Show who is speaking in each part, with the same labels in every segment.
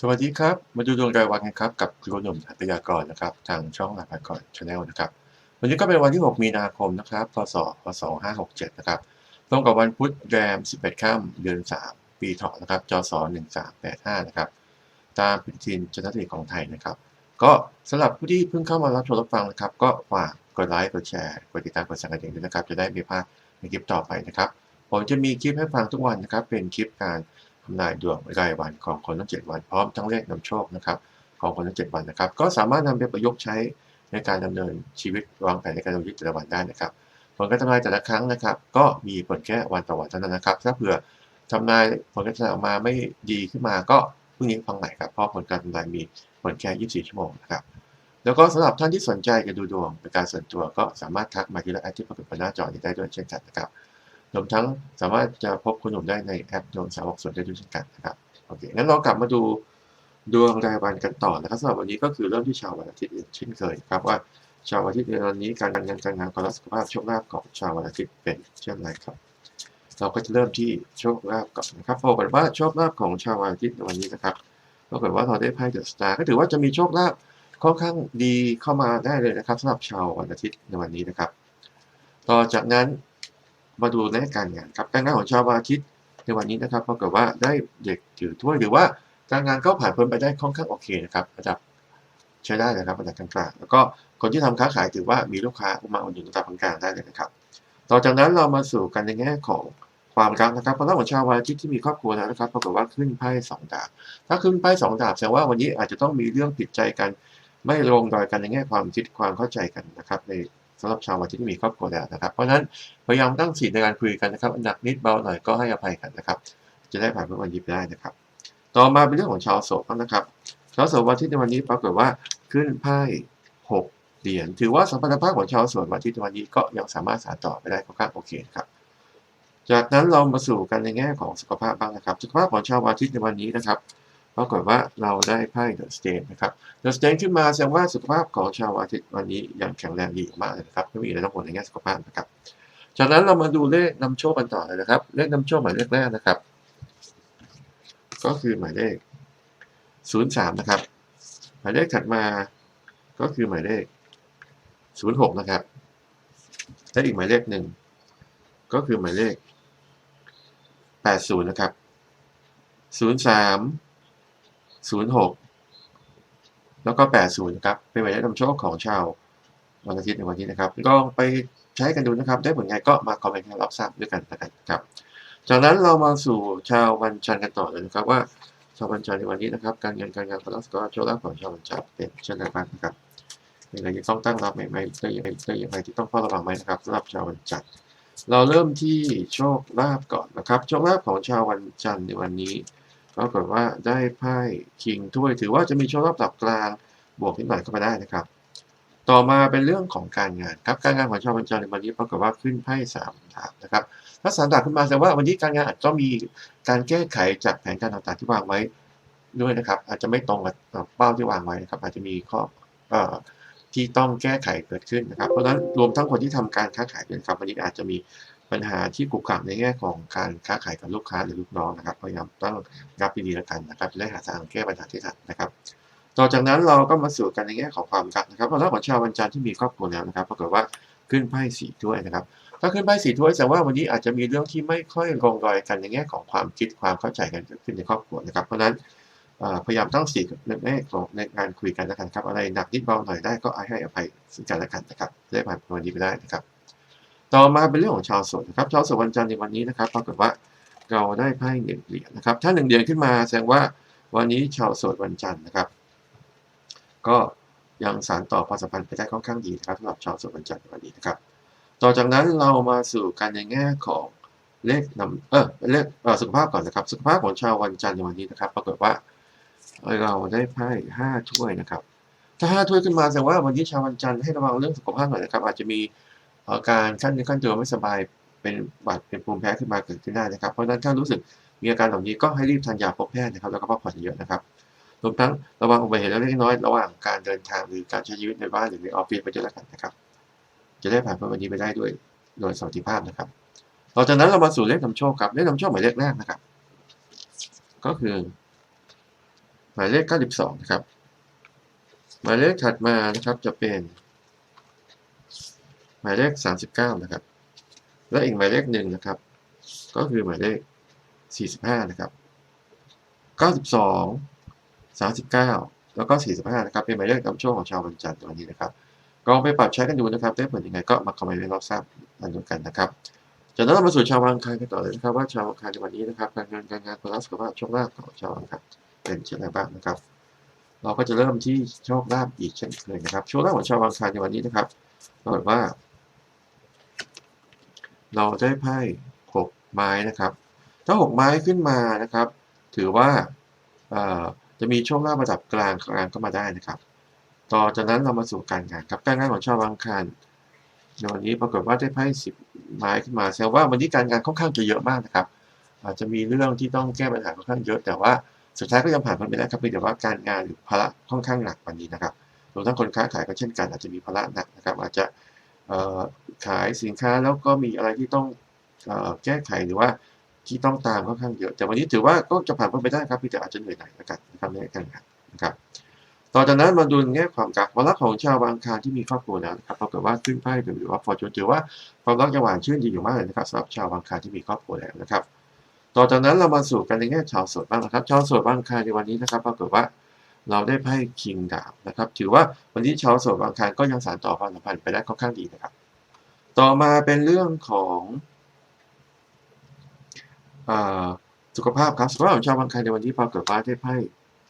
Speaker 1: สวัสดีครับ มาดูดวงรายวันกันครับ กับครูหนุ่มหัตยากรนะครับ ทางช่องหลักพันก่อนชาแนลนะครับ วันนี้ก็เป็นวันที่ 6 มีนาคมนะครับ พศ พศ567 นะครับ ตรงกับวันพุธแรม11ค่ำเดือน 3 ปีเถาะนะครับ จศ 1385 นะครับ ตามปฏิทินจันทร์ของไทยนะครับ ก็สำหรับผู้ที่เพิ่งเข้ามารับชมรับฟังนะครับ ก็ฝากกดไลค์ กดแชร์ กดติดตาม กดสั่นกระดิ่งด้วยนะครับ จะได้ไม่พลาดในคลิปต่อไปนะครับ ผมจะมีคลิปให้ฟังทุกวันนะครับ เป็นคลิปการำนายดวงรายวันของคนทั้ง7วันพร้อมทั้งเลขนำโชคนะครับของคนทั้ง7วันนะครับ ก็สามารถนำไปประยุกต์ใช้ในการดำเนินชีวิตวางแผนในการดำเนินชีวิตแต่ละวันได้นะครับ ผลการทำนายแต่ละครั้งนะครับ ก็มีผลแค่วันต่อวันเท่านั้นนะครับ ถ้าเผื่อทำนายผลการทำนายออกมาไม่ดีขึ้นมาก็พรุ่งนี้ฟังใหม่ครับเพราะผลการทำนายมีผลแค่ 24 ชั่วโมงนะครับแล้วก็สำหรับท่านที่สนใจจะดูดวงเป็นการส่วนตัวก็สามารถทักมาที่ไลน์ที่ปรากฏบนหน้าจอนี้ได้ด้วยเช่นกันนะครับ รวมทั้งสามารถจะพบคุณหนุ่มได้ในแอปดวงสาวกส่วนได้ด้วยเช่นกันนะครับโอเคงั้นเรากลับมาดูดวงรายวันกันต่อนะครับสำหรับวันนี้ก็คือเริ่มที่ชาววันอาทิตย์เช่นเคยครับว่าชาววันอาทิตย์ในวันนี้การงานการงานความรักสุขภาพโชคลาภของชาววันอาทิตย์เป็นเช่นไรครับ เราก็จะเริ่มที่โชคลาภก่อนนะครับปรากว่าโชคลาภของชาววันอาทิตย์ในวันนี้นะครับปรากฏว่าเราได้ไพ่เดอะสตาร์ก็ถือว่าจะมีโชคลาภค่อนข้างดีเข้ามาได้เลยนะครับสำหรับชาววันอาทิตย์ในวันนี้นะครับ ต่อจากนั้น มาดูในการงานครับการงานของชาวอาทิตย์ในวันนี้นะครับปรากฏว่าได้เด็กถือถ้วยหรือว่าการงานก็ผ่านพ้นไปได้ค่อนข้างโอเคนะครับระดับใช้ได้นะครับระดับกลางๆแล้วก็คนที่ทำค้าขายถือว่ามีลูกค้ามาอุดหนุนระดับกลางๆได้เลยนะครับต่อจากนั้นเรามาสู่กันในแง่ของความรักนะครับเพราะว่าของชาววันอาทิตย์ที่มีครอบครัวแล้วนะครับปรากฏว่าขึ้นไพ่สองดาบ ถ้าขึ้นไพ่สองดาบแสดงว่าวันนี้อาจจะต้องมีเรื่องผิดใจกัน ไม่ลงรอยกันในแง่ความคิดความเข้าใจกันนะครับใน สำหรับชาววันอาทิตย์ที่มีครอบครัวแล้วนะครับ เพราะฉะนั้นพยายามตั้งสีในการคุยกันนะครับหนักนิดเบาหน่อยก็ให้อภัยกันนะครับ จะได้ผ่านพ้นวันนี้ไปได้นะครับ ต่อมาเป็นเรื่องของชาวโสดนะครับ ชาวโสดวันทิตย์ในวันนี้ปรากฏว่าขึ้นไพ่หกเหรียญถือว่าสัมพันธภาพของชาวโสดวันทิตย์ในวันนี้ก็ยังสามารถสานต่อไปได้ค่อนข้างโอเคครับ จากนั้นเรามาสู่กันในแง่ของสุขภาพบ้างนะครับ สุขภาพของชาววันทิตย์ในวันนี้นะครับ ปรากฏว่าเราได้ไพ่เดอะสเตนนะครับเดอะสเตนขึ้นมาแสดงว่าสุขภาพของชาวอาทิตย์วันนี้ยังแข็งแรงดีมากเลยนะครับไม่มีอะไรต้องห่วงในแง่สุขภาพนะครับ จากนั้นเรามาดูเลขนำโชคกันต่อเลยนะครับ เลขนำโชคหมายเลขแรกนะครับ ก็คือหมายเลข 03 นะครับ หมายเลขถัดมาก็คือหมายเลข 06 นะครับและอีกหมายเลขหนึ่งก็คือหมายเลข 80 นะครับ 03 06 แล้วก็ 80นะครับ เป็นหมายเลขนำโชคของชาววันอาทิตย์ในวันนี้นะครับ ลองไปใช้กันดูนะครับ ได้ผลไงก็มาคอมเมนต์ให้รับทราบด้วยกันนะครับ จากนั้นเรามาสู่ชาววันจันทร์กันต่อเลยนะครับว่าชาววันจันทร์ในวันนี้นะครับ การเงินการงานความรักสุขภาพโชคลาภของชาววันจันทร์เป็นเช่นไรบ้างนะครับมีอะไรที่ต้องตั้งรับไหมไหมเรื่องยังไงเรื่องยังไงที่ต้องเฝ้าระวังไหมนะครับสำหรับชาววันจันทร์เราเริ่มที่โชคลาภก่อนนะครับ โชคลาภของชาววันจันทร์ในวันนี้ ปรากฏว่าได้ไพ่คิงถ้วย ถือว่าจะมีโชคลาภระดับกลาง บวกนิดหน่อยเข้ามาได้นะครับ ต่อมาเป็นเรื่องของการงานครับ การงานของชาววันจันทร์ในวันนี้ปรากฏว่าขึ้นไพ่สามดาบนะครับ ถ้าสามดาบขึ้นมาแสดงว่าวันนี้การงานอาจจะมีการแก้ไขจากแผนการต่างๆที่วางไว้ด้วยนะครับ อาจจะไม่ตรงกับเป้าที่วางไว้นะครับ อาจจะมีข้อที่ต้องแก้ไขเกิดขึ้นนะครับ เพราะฉะนั้นรวมทั้งคนที่ทำการค้าขายด้วยครับวันนี้อาจจะมี ปัญหาที่กุกกักในแง่ของการค้าขายกับลูกค้าหรือลูกน้องนะครับพยายามต้องรับดีๆแล้วกันนะครับจะได้หาทางแก้ปัญหาที่ทันนะครับต่อจากนั้นเราก็มาสู่กันในแง่ของความรักนะครับเราะฉะนั้นของชาววันจันทร์ที่มีครอบครัวแล้วนะครับปรากฏว่าขึ้นไพ่สี่ถ้วยนะครับ ถ้าขึ้นไพ่สี่ถ้วยแสดงว่าวันนี้อาจจะมีเรื่องที่ไม่ค่อยลงรอยกันในแง่ของความคิดความเข้าใจกันเกิดขึ้นในครอบครัวนะครับ เพราะนั้นพยายามตั้งสีในแง่ของในการคุยกันแล้วกันครับ อะไรหนักนิดเบาหน่อยได้ก็ให้อภัยซึ่งกันและกันนะครับได้ผ่านวันนี้ไปได้นะครับ ต่อมาเป็นเรื่องของชาวสดนะครับชาวโสดวันจันทร์ในวันนี้นะครับปรากฏว่าเราได้ไพ่หนึ่งเหรียญนะครับ ถ้าหนึ่งเหรียญขึ้นมาแสดงว่าวันนี้ชาวโสดวันจันทร์นะครับ ก็ยังสานต่อความสัมพันธ์ไปได้ค่อนข้างดีนะครับสำหรับชาวโสดวันจันทร์ในวันนี้นะครับ ต่อจากนั้นเรามาสู่กันในแง่ของเลขนำเออเลขเออสุขภาพก่อนนะครับ สุขภาพของชาววันจันทร์ในวันนี้นะครับ ปรากฏว่าเราได้ไพ่ห้าถ้วยนะครับ ถ้าห้าถ้วยขึ้นมาแสดงว่าวันนี้ชาววันจันทร์ให้ระวังเรื่องสุขภาพหน่อยนะครับ อาจจะมี อาการขั้นเนื้อขั้นตัวไม่สบายเป็นบาดเป็นภูมิแพ้ขึ้นมาเกิดขึ้นได้นะครับ เพราะฉะนั้นถ้ารู้สึกมีอาการเหล่านี้ก็ให้รีบทานยาพบแพทย์นะครับแล้วก็พักผ่อนเยอะนะครับรวมทั้งระวังอุบัติเหตุเล็กน้อยระหว่างการเดินทางหรือการใช้ชีวิตในบ้านหรือในออฟฟิศไปด้วยแล้วกันนะครับ จะได้ผ่านพ้นวันนี้ไปได้ด้วยโดยสวัสดิภาพนะครับต่อจากนั้นเรามาสู่เลขนำโชคครับเลขนำโชคหมายเลขแรกนะครับ ก็คือ หมายเลข 92 นะครับ หมายเลขถัดมานะครับจะเป็น หมายเลข 39 นะครับ และอีกหมายเลขหนึ่งนะครับ ก็คือหมายเลข 45 นะครับ 92 39 แล้วก็ 45 นะครับ เป็นหมายเลขนำโชคของชาววันจันทร์วันนี้นะครับลองไปปรับใช้กันดูนะครับ ได้ผลยังไงก็มาคอมเมนต์ให้เราทราบกันดูกันนะครับจากนั้นเรามาสู่ชาววังคารกันต่อเลยนะครับ ว่าชาววังคารในวันนี้นะครับการเงินการงานความรักสุขภาพโชคลาภของชาววังคารเป็นเช่นไรบ้างนะครับ เราก็จะเริ่มที่โชคลาภอีกเช่นเคยนะครับโชคลาภของชาววังคารในวันนี้นะครับปรากว่า เราได้ไพ่หกไม้นะครับ ถ้าหกไม้ขึ้นมานะครับ ถือว่าจะมีโชคลาภระดับกลางกลางก็มาได้นะครับ ต่อจากนั้นเรามาสู่การงานครับการงานของชาววังคารในวันนี้ปรากฏว่าได้ไพ่สิบไม้ขึ้นมาแสดงว่าวันนี้การงานค่อนข้างจะเยอะมากนะครับ อาจจะมีเรื่องที่ต้องแก้ปัญหาค่อนข้างเยอะ แต่ว่าสุดท้ายก็ยังผ่านมันไปได้ครับเพียงแต่ว่าการงานหรือภาระค่อนข้างหนักวันนี้นะครับรวมทั้งคนค้าขายก็เช่นกันอาจจะมีภาระหนักนะครับ อาจจะ ขายสินค้าแล้วก็มีอะไรที่ต้องอแก้ไขหรือว่าที่ต้องตามค่อนข้างเยอะ แต่วันนี้ถือว่าก็จะผ่านพ้นไปได้ครับพียงแต่อาจจะเหนื่อยหน่อยนะครับนะครับในการงานนะครับ ต่อจากนั้นมาดูแง่ความรักความรักของชาวบางคารที่มีครอบครัวนะครับปรากฏว่าขึ้นไพ่หรือว่าฟอร์จูนถือว่าความรักจะหวานชื่นดีอยู่มากเลยนะครับสำหรับชาวบางคารที่มีครอบครัวแล้วนะครับ ต่อจากนั้นเรามาสู่กันในแง่ชาวโสดบ้างนะครับ ชาวโสดบางคารในวันนี้นะครับปรากฏว่า เราได้ไพ่คิงดาบนะครับ ถือว่าวันนี้ชาวโสดบางคารก็ยังสานต่อความสัมพันธ์ไปได้ค่อนข้างดีนะครับ ต่อมาเป็นเรื่องของอสุขภาพครับสุขภาพของชาวบางคารในวันนี้ปรากฏว่าได้ไพ่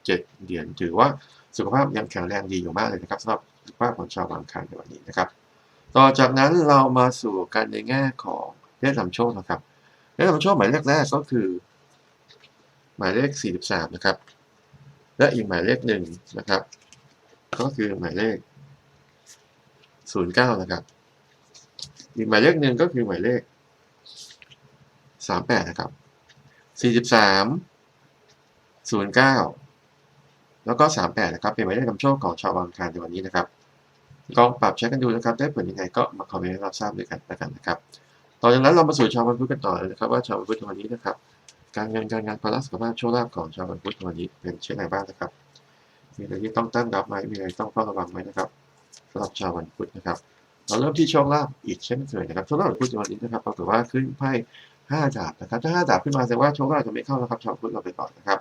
Speaker 1: เจ็ดเหรียญถือว่าสุขภาพยังแข็งแรงดีอยู่มากเลยนะครับสำหรับสุขภาพของชาวบางคารในวันนี้นะครับ ต่อจากนั้นเรามาสู่กันในแง่ของเลขนำโชคนะครับเลขนำโชคหมายเลขแรกก็คือ หมายเลข 43 นะครับ และอีกหมายเลขหนึ่งนะครับ ก็คือหมายเลข 09 นะครับ อีกหมายเลขหนึ่งก็คือหมายเลข 38 นะครับ 43 09 แล้วก็ 38 นะครับ เป็นหมายเลขนำโชคของชาวบางคารในวันนี้นะครับลองปรับใช้กันดูนะครับ ได้ผลยังไงก็มาคอมเมนต์ให้เราทราบด้วยกันแล้วกันนะครับต่อจากนั้นเรามาสู่ชาววันพุธกันต่อเลยนะครับ ว่าชาววันพุธในวันนี้นะครับ การเงินการงานความรัสุขภาพโชคลาภของชาววันพุธวันนี้เป็นเช่นไรบ้างนะครับ มีอะไรที่ต้องตั้งรับไหมมีอะไรต้องเฝ้าระวังไหมนะครับสำหรับชาววันพุธนะครับ เราเริ่มที่โชคลาภอีกเช่นเคยนะครับโชคลาภของพุธวันนี้นะครับปรากฏว่าขึ้นไพ่ห้าดาบนะครับถ้าห้าดาบขึ้นมาแสดงว่าโชคลาภจะไม่เข้าแล้วครับชาวพุธเราไปก่อนนะครับ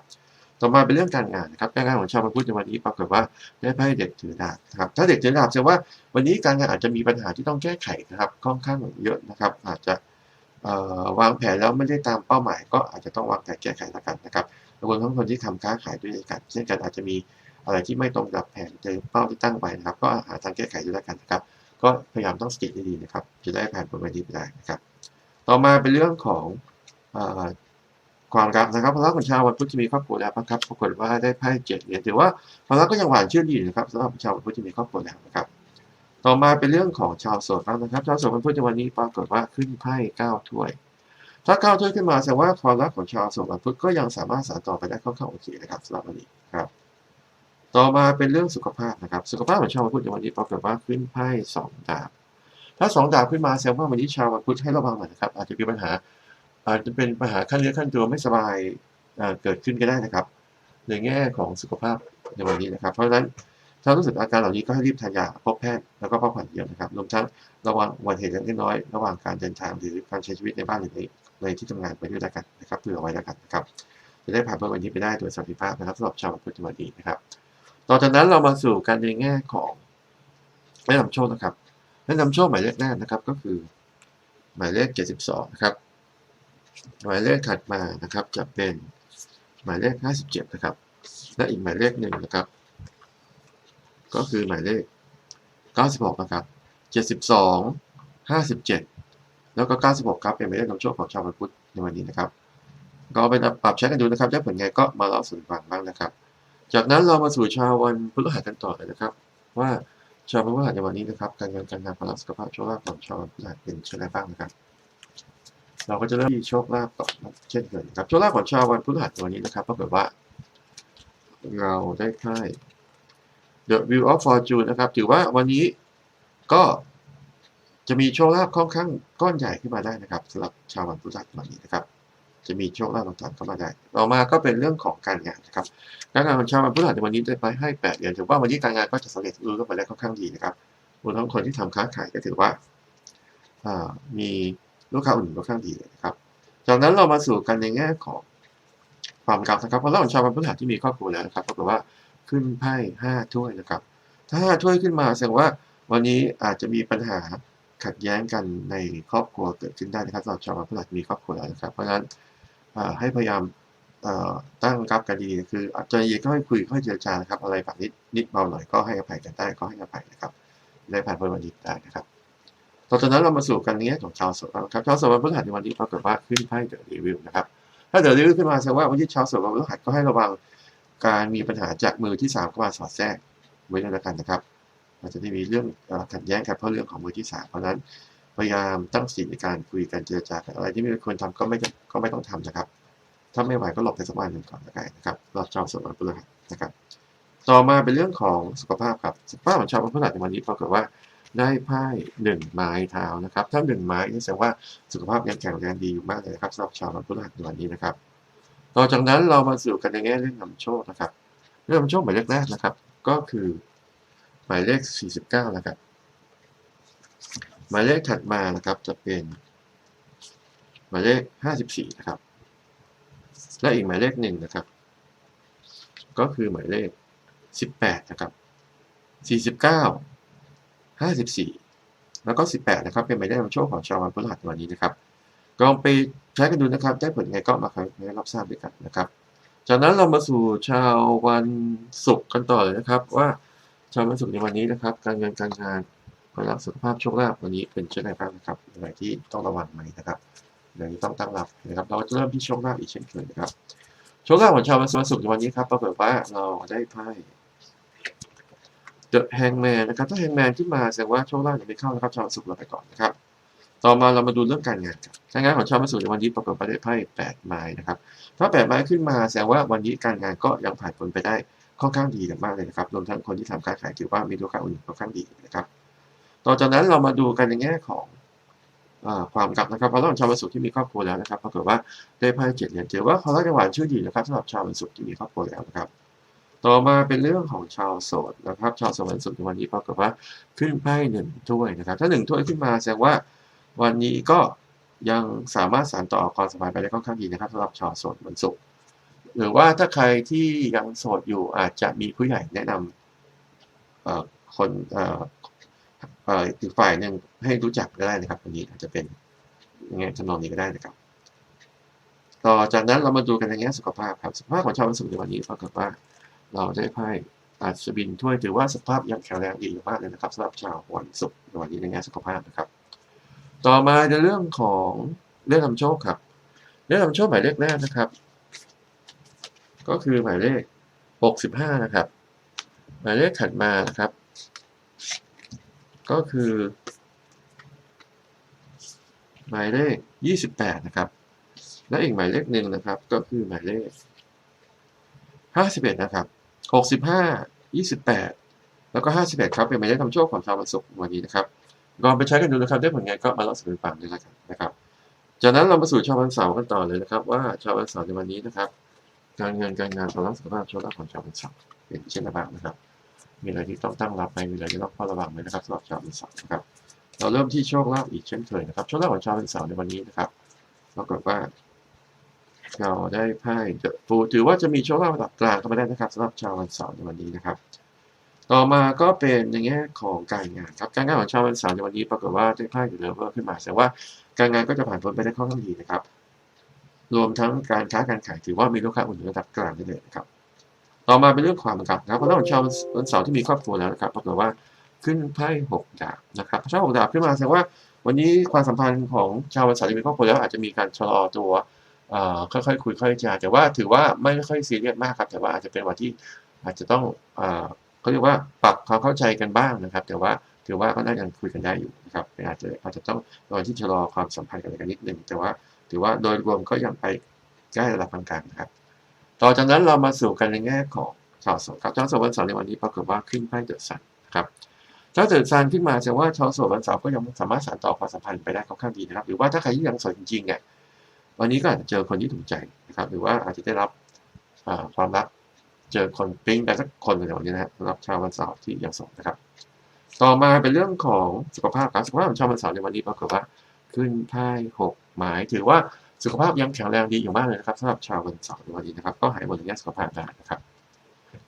Speaker 1: ต่อมาเป็นเรื่องการงานนะครับการงานของชาววันพุธในวันนี้ปรากฏว่าได้ไพ่เด็กถือดาบนะครับถ้าเด็กถือดาบแสดงว่าวันนี้การงานอาจจะมีปัญหาที่ต้องแก้ไขนะครับค่อนข้างเยอะนะครับ อาจจะ วางแผนแล้วไม่ได้ตามเป้าหมาย ก็อาจจะต้องวางแผนแก้ไขแล้วกันนะครับรวมทั้งคนที่ทำค้าขายด้วยกันเช่นกันอาจจะมีอะไรที่ไม่ตรงกับแผนเป้าที่ตั้งไว้นะครับ ก็หาทางแก้ไขด้วยกันนะครับ ก็พยายามต้องสติดีๆนะครับ จะได้ผ่านพ้นวันนี้ไปได้นะครับ ต่อมาเป็นเรื่องของอความรักนะครับความรักของชาววันพุธที่มีครอบครัวแล้วนะครับปรากฏว่าได้ไพ่เจ็ดเหรียญถือว่าความรักก็ยังหวานชื่นดีอยู่นะครับสำหรับชาววันพุธที่มีครอบครัวแล้วนะครับ ต่อมาเป็นเรื่องของชาวโสดบ้างนะครับ ชาวโสดวันพุธในวันนี้ปรากฏว่าขึ้นไพ่เก้าถ้วย ถ้าเก้าถ้วยขึ้นมาแสดงว่าความรักของชาวโสดวันพุธก็ยังสามารถสานต่อไปได้ค่อนข้างโอเคนะครับสำหรับวันนี้ครับ ต่อมาเป็นเรื่องสุขภาพนะครับ สุขภาพของชาววันพุธในวันนี้ปรากฏว่าขึ้นไพ่สองดาบ ถ้าสองดาบขึ้นมาแสดงว่าวันนี้ชาววันพุธให้ระวังหน่อยนะครับ อาจจะมีปัญหา อาจจะเป็นปัญหาขั้นเนื้อขั้นตัวไม่สบายเกิดขึ้นก็ได้นะครับ ในแง่ของสุขภาพในวันนี้นะครับ เพราะฉะนั้น ถ้ารู้สึกอาการเหล่านี้ก็ให้รีบทานยาพบแพทย์แล้วก็พักผ่อนเยอะนะครับรวมทั้งระวังอุบัติเหตุเล็กน้อยระหว่างการเดินทางหรือการใช้ชีวิตในบ้านหรือในในที่ทำงานไปด้วยแล้วกันนะครับเผื่อไว้แล้วกันนะครับจะได้ผ่านพ้นวันนี้ไปได้โดยสวัสดิภาพนะครับสำหรับชาวพุทธวันนี้นะครับต่อจากนั้นเรามาสู่การในแง่ของแนะนำโชคนะครับแนะนำโชคหมายเลขแรกนะครับก็คือ หมายเลข 72 นะครับ หมายเลขถัดมานะครับจะเป็นหมายเลข 57 นะครับ และอีกหมายเลขหนึ่งนะครับ ก็คือหมายเลข 96 นะครับ 72 57 แล้วก็ 96 ครับ เป็นหมายเลขนำโชคของชาววันพุธในวันนี้นะครับ ก็ไปปรับใช้กันดูนะครับได้ผลไงก็มาเล่าสู่ฟังบ้างนะครับ จากนั้นเรามาสู่ชาววันพฤหัสกันต่อเลยนะครับ ว่าชาววันพฤหัสในวันนี้นะครับ การเงินการงานความรักสุขภาพโชคลาภของชาววันพฤหัสเป็นเช่นไรบ้างนะครับ เราก็จะเริ่มที่โชคลาภก่อนเช่นเคยนะครับโชคลาภของชาววันพฤหัสในวันนี้นะครับปรากฏว่า เราได้ไพ่ The Wheel of Fortune นะครับ ถือว่าวันนี้ก็จะมีโชคลาภค่อนข้างก้อนใหญ่ขึ้นมาได้นะครับสำหรับชาววันพฤหัสวันนี้นะครับ จะมีโชคลาภต่างๆเข้ามาได้ ต่อมาก็เป็นเรื่องของการงานนะครับการงานของชาววันพฤหัสในวันนี้ได้ไปให้แปดเดือนถือว่าวันนี้การงานก็จะสำเร็จรู้ก็ไปได้ค่อนข้างดีนะครับรวมทั้งคนที่ทำค้าขายก็ถือว่าามีลูกค้าอุ่นค่อนข้างดีเลยนะครับ จากนั้นเรามาสู่กันในแง่ของความรักนะครับเพราะเราของชาววันพฤหัสที่มีครอบครัวแล้วนะครับปรากฏว่า ขึ้นไพ่ห้าถ้วยนะครับ ถ้าห้าถ้วยขึ้นมาแสดงว่าวันนี้อาจจะมีปัญหาขัดแย้งกันในครอบครัวเกิดขึ้นได้นะครับสำหรับชาวันพฤหัสมีครอบครัวแล้วนะครับ เพราะฉะนั้นให้พยายามตั้งรับกันดีคืออาจจะเย็นก็ให้คุยค่อยเจรจานะครับ อะไรแบบนิดนิดเบาหน่อยก็ให้อภัยกันได้ก็ให้อภัยนะครับได้ผ่านพ้นวันนี้ได้นะครับต่อจากนั้นเรามาสู่กันในแง่ของชาวสดบ้างครับชาวสวันพฤหัสในวันนี้ปรากฏว่าขึ้นไพ่เดอะรีวิวนะครับถ้าเดอะรีวิวขึ้นมาแสดงว่าวันที่ชาวสวนพฤหัสก็ให้ระวัง การมีปัญหาจากมือที่สามเข้ามาสอดแทรกไว้ด้วยแล้วกันนะครับอาจจะได้มีเรื่องขัดแย้งกันเพราะเรื่องของมือที่สามเพราะนั้นพยายามตั้งสติในการคุยกันเจรจากันอะไรที่ไม่ควรทำก็ไม่ก็ไม่ต้องทำนะครับ ถ้าไม่ไหวก็หลบไปสักวันหนึ่งก่อนละกันนะครับรอบชาวสวันพฤหัสนะครับ ต่อมาเป็นเรื่องของสุขภาพครับสุขภาพของชาววันพฤหัสในวันนี้ปรากฏว่าได้ไพ่หนึ่งไม้เท้านะครับ ถ้าหนึ่งไม้นี่แสดงว่าสุขภาพยังแข็งแรงดีอยู่มากเลยนะครับสำหรับชาววันพฤหัสในวันนี้นะครับ ต่อจากนั้นเรามาสู่กันในแง่เรื่องนำโชคนะครับ เรื่องนำโชคหมายเลขแรกนะครับ ก็คือหมายเลข 49 นะครับ หมายเลขถัดมานะครับ จะเป็นหมายเลข 54 นะครับ และอีกหมายเลขหนึ่งนะครับ ก็คือหมายเลข 18 นะครับ 49 54 แล้วก็ 18 นะครับ เป็นหมายเลขนำโชคของชาววันพฤหัสในวันนี้นะครับลองไป ใช้กันดูนะครับ ได้ผลยังไงก็มาคอยให้รับทราบด้วยกันนะครับ จากนั้นเรามาสู่ชาววันศุกร์กันต่อเลยนะครับ ว่าชาววันศุกร์ในวันนี้นะครับ การเงินการงานความรักสุขภาพโชคลาภวันนี้เป็นเช่นไรบ้างนะครับอะไรที่ต้องระวังไหมนะครับอะไรที่ต้องตั้งรับนะครับ เราจะเริ่มที่โชคลาภอีกเช่นเคยนะครับโชคลาภของชาววันศุกร์ในวันนี้ครับปรากฏว่าเราได้ไพ่ The Hangman นะครับถ้า Hangman ขึ้นมาแสดงว่าโชคลาภยังไม่เข้านะครับชาววันศุกร์เราไปก่อนนะครับ ต่อมาเรามาดูเรื่องการงานครับการงานของชาววันศุกร์ในวันนี้ปรากฏว่าได้วยไพ่แปดไม้นะครับ ถ้าแปดไม้ขึ้นมาแสดงว่าวันนี้การงานก็ยังผ่านพ้นไปได้ค่อนข้างดีกันมากเลยนะครับรวมทั้งคนที่ทำค้าขายถือว่ามีลูกค้าอุ่นค่อนข้างดีนะครับ ต่อจากนั้นเรามาดูกันในแง่ของอความรักนะครับเพราะเราชาววันศุกร์ที่มีครอบครัวแล้วนะครับปรากฏว่าได้ไพ่เจ็ดเหรียญถือว่าความรักจะหวานชื่นดีนะครับสำหรับชาววันศุกร์ที่มีครอบครัวแล้วนะครับ ต่อมาเป็นเรื่องของชาวโสดนะครับ ชาวโสดวันศุกร์ในวันนี้ปรากฏว่าขึ้นไพ่หนึ่งถ้วยนะครับ ถ้าหนึ่งถ้วยขึ้นมาแสดงว่า วันนี้ก็ยังสามารถสานต่อความสบายไปได้ค่อนข้างดีนะครับสำหรับชาวโสดวันศุกร์หรือว่าถ้าใครที่ยังโสดอยู่อาจจะมีผู้ใหญ่แนะนำคนอีกฝ่ายหนึ่งให้รู้จักก็ได้นะครับวันนี้อาจจะเป็นยังไงทำนองนี้ก็ได้นะครับ ต่อจากนั้นเรามาดูกันในแง่สุขภาพครับสุขภาพของชาววันศุกร์ในวันนี้ปรากฏว่า เราได้ไพ่อัศบินถ้วยถือว่าสภาพยังแข็งแรงดีอยู่มากเลยนะครับสำหรับชาววันศุกร์ในวันนี้ในแง่สุขภาพนะครับ ต่อมาในเรื่องของเรื่องนำโชคครับ เรื่องนำโชคหมายเลขแรกนะครับ ก็คือหมายเลข 65 นะครับ หมายเลขถัดมานะครับ ก็คือ หมายเลข 28 นะครับ และอีกหมายเลขหนึ่งนะครับ ก็คือหมายเลข 51 นะครับ 65 28 แล้วก็ 51 ครับ เป็นหมายเลขนำโชคของชาววันศุกร์วันนี้นะครับ ลองไปใช้กันดูนะครับ ได้ผลไงก็มาเล่าสู่กันฟังด้วยแล้วกันนะครับ จากนั้นเรามาสู่ชาววันเสาร์กันต่อเลยนะครับ ว่าชาววันเสาร์ในวันนี้นะครับ การเงินการงานความรักสุขภาพโชคลาภของชาววันเสาร์เป็นเช่นไรบ้างนะครับ มีอะไรที่ต้องตั้งรับไหมมีอะไรที่ต้องเฝ้าระวังไหมนะครับสำหรับชาววันเสาร์นะครับ เราเริ่มที่โชคลาภอีกเช่นเคยนะครับ โชคลาภของชาววันเสาร์ในวันนี้นะครับปรากฏว่าเราได้ไพ่เดอะฟูถือว่าจะมีโชคลาภระดับกลางเข้ามาได้นะครับสำหรับชาววันเสาร์ในวันนี้นะครับ ต่อมาก็เป็นในแง่ของการงานครับการงานของชาววันเสาร์ในวันนี้ปรากฏว่าได้ไพ่อยู่เลเวอร์ขึ้นมาแสดงว่าการงานก็จะผ่านพ้นไปได้ค่อนข้างดีนะครับ รวมทั้งการค้าการขายถือว่ามีลูกค้าอุ่นระดับกลางได้เลยนะครับ ต่อมาเป็นเรื่องความรักนะครับเพราะเราชาววันเสาร์ที่มีครอบครัวแล้วนะครับปรากฏว่าขึ้นไพ่หกดาบนะครับถ้าหกดาบขึ้นมาแสดงว่าวันนี้ความสัมพันธ์ของชาววันเสาร์ที่มีครอบครัวแล้วอาจจะมีการชะลอตัวค่อยๆคุยค่อยๆจาแต่ว่าถือว่าไม่ค่อยซีเรียสมากครับแต่ว่าอาจจะเป็นวันที่อาจจะต้อง เอ่อเขาเรียกว่าปรับความเข้าใจกันบ้างนะครับ แต่ว่าถือว่าก็น่าจะคุยกันได้อยู่นะครับอาจจะอาจจะต้องรอที่ชะลอความสัมพันธ์กันกันนิดหนึ่งแต่ว่าถือว่าโดยรวมก็ยังไปใกล้ระดับกลางๆนะครับ ต่อจากนั้นเรามาสู่กันในแง่ของชาวโสดครับชาวโสดวันเสาร์ในวันนี้ปรากฏว่าขึ้นไพ่เดอะซันนะครับถ้าเดอะซันขึ้นมาแสดงว่าชาวโสดวันเสาร์ก็ยังสามารถสานต่อความสัมพันธ์ไปได้ค่อนข้างดีนะครับ หรือว่าถ้าใครที่ยังโสดจริงๆเนี่ยวันนี้ก็อาจจะเจอคนที่ถูกใจนะครับ หรือว่าอาจจะได้รับความรัก เจอคนปิ๊งไปสักคนในวันนี้นะฮะสำหรับชาววันเสาร์ที่ยังโสดนะครับ ต่อมาเป็นเรื่องของสุขภาพครับสุขภาพของชาววันเสาร์ในวันนี้ปรากฏว่า ขึ้นไพ่หกหมายถือว่าสุขภาพยังแข็งแรงดีอยู่มากเลยนะครับสำหรับชาววันเสาร์ในวันนี้นะครับ ก็หายหมดในแง่สุขภาพได้นะครับ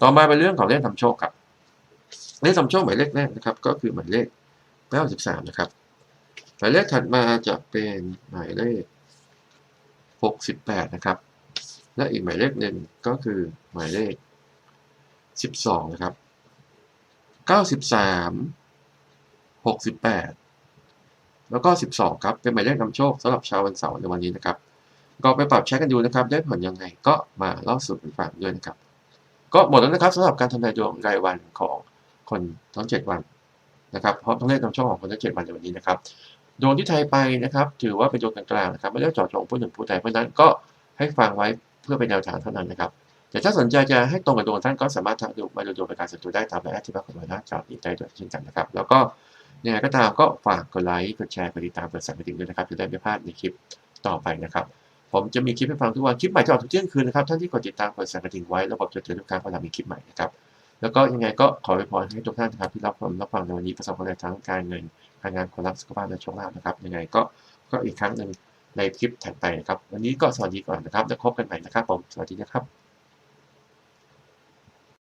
Speaker 1: ต่อมาเป็นเรื่องของเลขทำโชคครับเลขทำโชคหมายเลขแรกนะครับ ก็คือหมายเลข93นะครับหมายเลขถัดมาจะเป็นหมายเลข 68 นะครับ และอีกหมายเลขหนึ่งก็คือหมายเลข 12 นะครับ 93 68 แล้วก็ 12 ครับ เป็นหมายเลขนำโชคสำหรับชาววันเสาร์ในวันนี้นะครับ ก็ไปปรับใช้กันดูนะครับ ได้ผลยังไงก็มาเล่าสู่กันฟังด้วยนะครับ ก็หมดแล้วนะครับสำหรับการทำนายดวงรายวันของคนทั้ง 7 วันนะครับเพราะทั้งเลขนำโชคของคนทั้ง 7 วันในวันนี้นะครับ ดวงที่ไทยไปนะครับ ถือว่าเป็นดวงกลางๆนะครับ ไม่ได้เจาะจงผู้หนึ่งผู้ใดเพราะฉะนั้นก็ให้ฟังไว้เพื่อเป็นแนวทางเท่านั้นนะครับ แต่ถ้าสนใจจะให้ตรงกับดวงท่านก็สามารถดูมาดูดวงเป็นการส่วนตัวได้ตามในแอปที่ปรากฏบนหน้าจอนี้ได้ด้วยเช่นกันนะครับ แล้วก็ยังไงก็ตามก็ฝากกดไลค์กดแชร์กดติดตามกดสั่นกระดิ่งด้วยนะครับจะได้ไม่พลาดในคลิปต่อไปนะครับ ผมจะมีคลิปให้ฟังทุกวันคลิปใหม่จะออกทุกเที่ยงคืนนะครับท่านที่กดติดตามกดสั่นกระดิ่งไว้ระบบจะเตือนทุกครั้งเวลามีคลิปใหม่นะครับแล้วก็ยังไงก็ขอไปพรให้ทุกท่านนะครับที่รับชมรับฟังในวันนี้ประสบความสำเร็จทั้งการเงินการงานความรักสุขภาพและโชคลาภนะครับยังไงก็ก็อีกครั้งหนึ่งในคลิปถัดไปนะครับวันนี้ก็สวัสดีก่อนนะครับแล้วพบกันใหม่นะครับผมสวัสดีนะครับ